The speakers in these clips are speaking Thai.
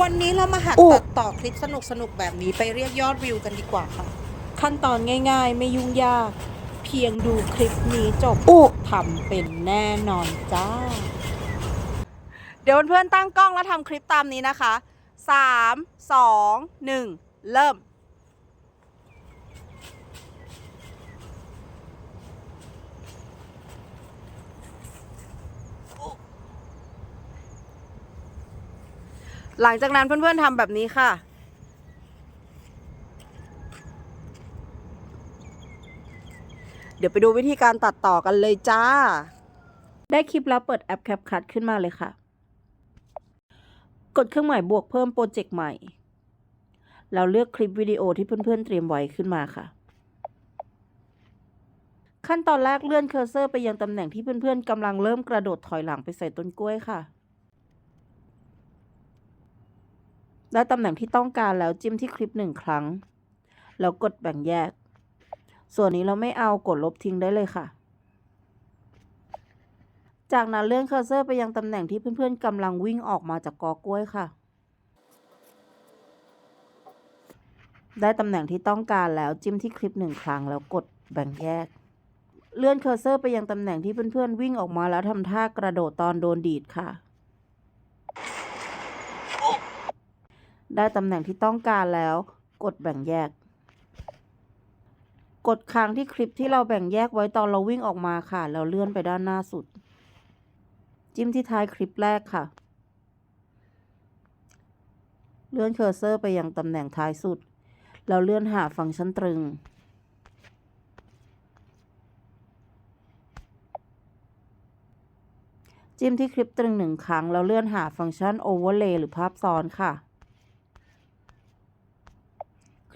วันนี้เรามาหัดอุ๊ ตัดต่อคลิปสนุกๆ แบบนี้ไปเรียกยอดวิวกันดีกว่าค่ะ ขั้นตอนง่ายๆ ไม่ยุ่งยาก เพียงดูคลิปนี้จบอุ๊ทำเป็นแน่นอนจ้า เดี๋ยวเพื่อนๆตั้งกล้องแล้วทำคลิปตามนี้นะคะ 3 2 1 เริ่ม หลังจากนั้นเพื่อนๆทำแบบนี้ค่ะ เดี๋ยวไปดูวิธีการตัดต่อกันเลยจ้า ได้คลิปแล้วเปิดแอป CapCut ขึ้นมาเลยค่ะ กดเครื่องหมายบวกเพิ่มโปรเจกต์ใหม่แล้วเลือกคลิปวิดีโอที่เพื่อนๆเตรียมไว้ขึ้นมาค่ะ ขั้นตอนแรกเลื่อนเคอร์เซอร์ไปยังตำแหน่งที่เพื่อนๆกำลังเริ่มกระโดดถอยหลังไปใส่ต้นกล้วยค่ะ ได้ตำแหน่งที่ต้องการแล้วจิ้มที่คลิปหนึ่งครั้ง แล้วกดแบ่งแยก ส่วนนี้เราไม่เอากดลบทิ้งได้เลยค่ะ จากนั้นเลื่อนเคอร์เซอร์ไปยังตำแหน่งที่เพื่อนๆกำลังวิ่งออกมาจากกอกล้วยค่ะ ได้ตำแหน่งที่ต้องการแล้วจิ้มที่คลิปหนึ่งครั้ง แล้วกดแบ่งแยก เลื่อนเคอร์เซอร์ไปยังตำแหน่งที่เพื่อนๆวิ่งออกมาแล้วทำท่ากระโดดตอนโดนดีดค่ะ ได้ตำแหน่งที่ต้องการแล้ว กดแบ่งแยก กดค้างที่คลิปที่เราแบ่งแยกไว้ตอนเราวิ่งออกมาค่ะ แล้วเลื่อนไปด้านหน้าสุด จิ้มที่ท้ายคลิปแรกค่ะ เลื่อนเคอร์เซอร์ไปยังตำแหน่งท้ายสุด แล้วเลื่อนหาฟังก์ชันตรึงจิ้มที่คลิปตรึงหนึ่งครั้ง แล้วเลื่อนหาฟังก์ชัน Overlay หรือภาพซ้อนค่ะ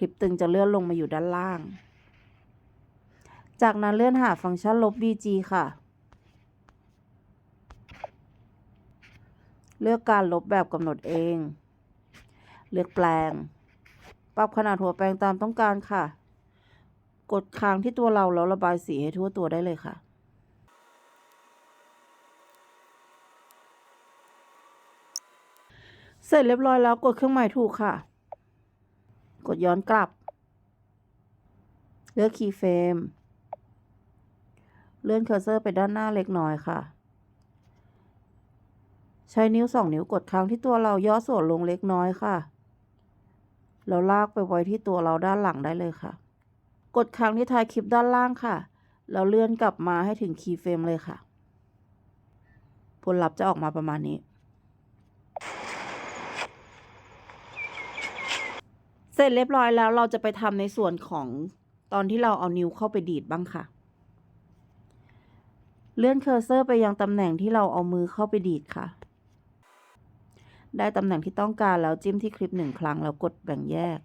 ลิปตึงจะเลื่อนลงมาอยู่ด้านล่าง จากนั้นเลื่อนหาฟังก์ชันลบ BG ค่ะ เลือกการลบแบบกำหนดเอง เลือกแปลง ปรับขนาดหัวแปลงตามต้องการค่ะ กดค้างที่ตัวเราแล้วระบายสีให้ทั่วตัวได้เลยค่ะเสร็จเรียบร้อยแล้วกดเครื่องหมายถูกค่ะ กดย้อนกลับ เลือกคีย์เฟรมเลื่อนเคอร์เซอร์ไปด้านหน้าเล็กน้อยค่ะ ใช้นิ้วสองนิ้วกดค้างที่ตัวเราย่อส่วนลงเล็กน้อยค่ะ แล้วลากไปไว้ที่ตัวเราด้านหลังได้เลยค่ะ กดค้างที่ท้ายคลิปด้านล่างค่ะ แล้วเลื่อนกลับมาให้ถึงคีย์เฟรมเลยค่ะ ผลลัพธ์จะออกมาประมาณนี้ เสร็จเรียบร้อยแล้วเราจะไปทำในส่วนของตอนที่เราเอานิ้วเข้าไปดีดบ้างค่ะ เลื่อนเคอร์เซอร์ไปยังตำแหน่งที่เราเอามือเข้าไปดีดค่ะ ได้ตำแหน่งที่ต้องการแล้วจิ้มที่คลิปหนึ่งครั้งแล้วกดแบ่งแยก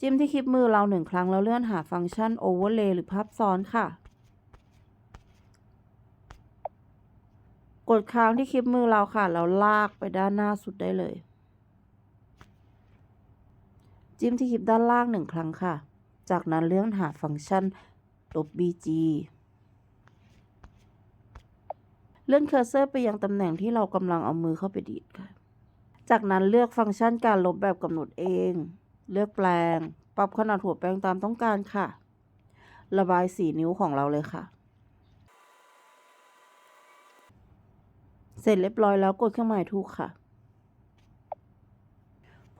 จิ้มที่คลิปมือเราหนึ่งครั้งแล้วเลื่อนหาฟังก์ชัน Overlay หรือภาพซ้อนค่ะ กดค้างที่คลิปมือเราค่ะแล้วลากไปด้านหน้าสุดได้เลย จิ้มที่คลิปด้านล่างหนึ่งครั้งค่ะ จากนั้นเลื่อนหาฟังก์ชันลบ BG เลื่อนเคอร์เซอร์ไปยังตำแหน่งที่เรากำลังเอามือเข้าไปดีดค่ะ จากนั้นเลือกฟังก์ชันการลบแบบกำหนดเอง เลือกแปลง ปรับขนาดหัวแปลงตามต้องการค่ะ ระบายสีนิ้วของเราเลยค่ะ เสร็จเรียบร้อยแล้วกดเครื่องหมายถูกค่ะ